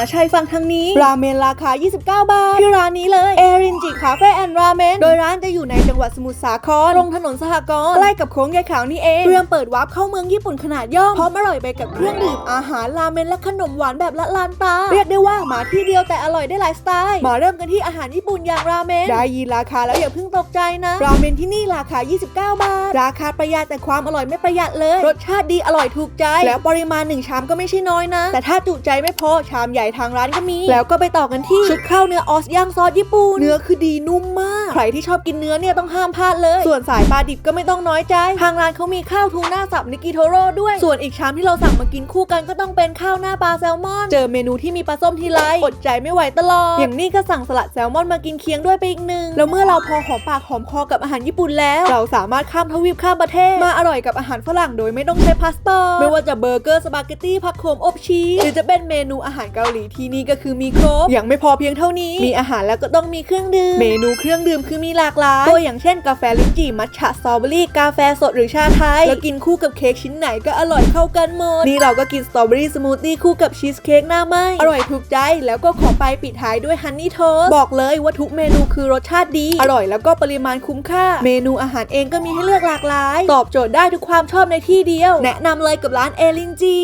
าชัยฝั่งทางนี้ ราเมนราคา 29 บาท ที่ร้านนี้เลยเอรินจิคาเฟ่แอนด์ราเมนโดยร้านจะอยู่ในจังหวัดสมุทรสาครตรงถนนสหกรณ์ใกล้กับโค้งยายขาวนี่เองเตรียมเปิดวาร์ปเข้าเมืองญี่ปุ่นขนาดย่อมพร้อมอร่อยไปกับเครื่องดื่มอาหารราเมนและขนมหวานแบบละลานตาเรียกได้ว่ามาที่เดียวแต่อร่อยได้หลายสไตล์มาเริ่มกันที่อาหารญี่ปุ่นอย่างราเมนได้ยินราคาแล้วอย่าเพิ่งตกใจนะราเมนที่นี่ราคา 29 บาท ราคาประหยัดแต่ความอร่อยไม่ประหยัดเลย รสชาติดีอร่อยถูกใจ แล้วปริมาณ1ชามก็ไม่ใช่น้อยนะ แต่ถ้าจุใจไม่พอชามใหญ่ทางร้านก็มี แล้วก็ไปต่อกันที่ชุดข้าวเนื้อออสย่างซอสญี่ปุ่นเนื้อคือดีนุ่มมาก ใครที่ชอบกินเนื้อเนี่ยต้องห้ามพลาดเลย ส่วนสายปลาดิบก็ไม่ต้องน้อยใจ ทางร้านเขามีข้าวทูน่าสับนิกิโทโร่ด้วย ส่วนอีกชามที่เราสั่งมากินคู่กันก็ต้องเป็นข้าวหน้าปลาแซลมอน เจอเมนูที่มีปลาส้มทีไรอดใจไม่ไหวตลอด อย่างนี้ก็สั่งสลัดแซลมอนมากินเคียงด้วยไปอีกหนึ่งแล้วเมื่อเราพอหอมปากหอมคอกับอาหารญี่ปุ่นแล้ว เราสามารถข้ามทวีปข้ามประเทศมาอร่อยกับอาหารฝรั่งโดยไม่ต้องใช้พาสปอร์ตไม่ว่าจะเบอร์เกอร์สปาเกตตี้ผักโขมอบชีสหรือจะเป็นเมนูอาหารเกาหลีที่นี่ก็คือมีครบยังไม่พอเพียงเท่านี้ มีอาหารแล้วก็ต้องมีเครื่องดื่ม เมนูเครื่องดื่มคือมีหลากหลาย ตัวอย่างเช่นกาแฟลิ้นจี่มัทฉะสตรอเบอรี่กาแฟสดหรือชาไทย แล้วกินคู่กับเค้กชิ้นไหนก็อร่อยเข้ากันหมด นี่เราก็กินสตรอเบอรี่สมูทตี้คู่กับชีสเค้กหน้าไหมอร่อยถูกใจแล้วก็ขอไปปิดท้ายด้วยฮันนี่โทสบอกเลยว่าทุกเมนูคือรสชาติดี อร่อยแล้วก็ปริมาณคุ้มค่า เมนูอาหารเองก็มีให้เลือกหลากหลาย ตอบโจทย์ได้ทุกความชอบในที่เดียว แนะนำเลยกับร้านเอลินจี